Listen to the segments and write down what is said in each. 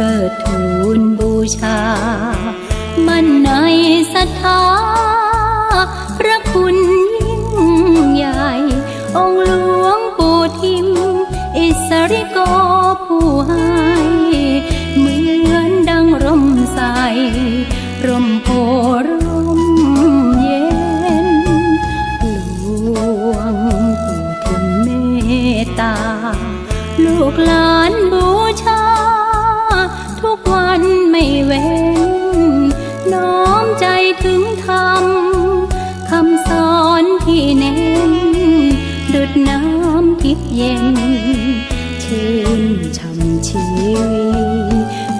เธอทูลบูชา มันในศรัทธาพระคุณยิ่งใหญ่ องค์หลวงปู่ทิม อิสริโกผู้ให้เหมือนดังร่มใส ร่มโพร่มเย็น หลวงปู่ทิมเมตตา ลูกหลานบูชา ทุกวันไม่เว้น น้อมใจถึงธรรมคำสอนที่เน้น ดุดน้ำทิพย์เย็น ชื่นช่ำชีวี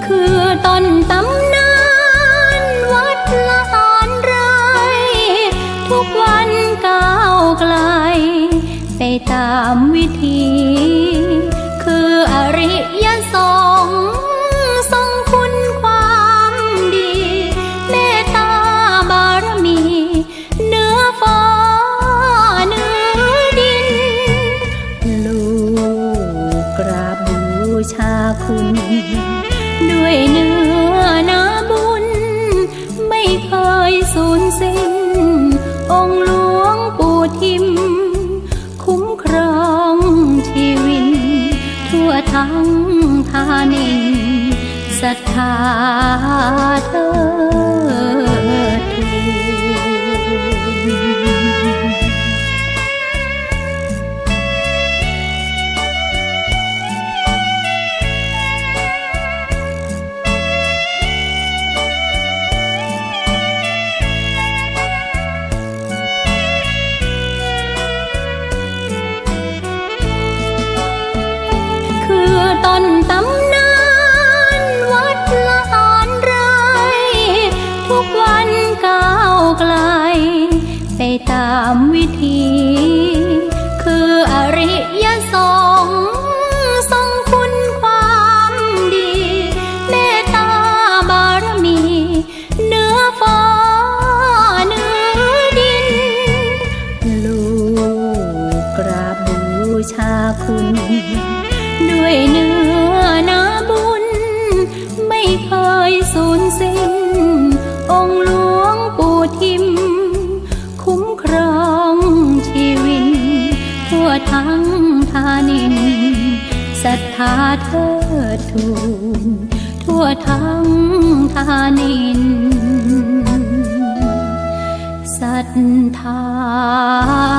คือต้นตำนานวัดละหารไร ทุกวันก้าวไกล ไปตามวิธี ชาคุณ ด้วยเนื้อนาบุญ ไม่เคยสูญสิ้น องค์หลวงปู่ทิม คุ้มครองชีวิน ทั่วทั้งทานินศรัทธาเธอ นตำนานวัดละหารไร ทุกวันก้าวไกล ไปตามวิธี คืออริยสงฆ์ทรงคุณความดี เมตตาบารมี เนื้อฟ้าเนื้อดิน ลูกกราบบูชาคุณ ด้วยเนื้อ ทาเธอทูนทั่วทั้งทานินศรัทธา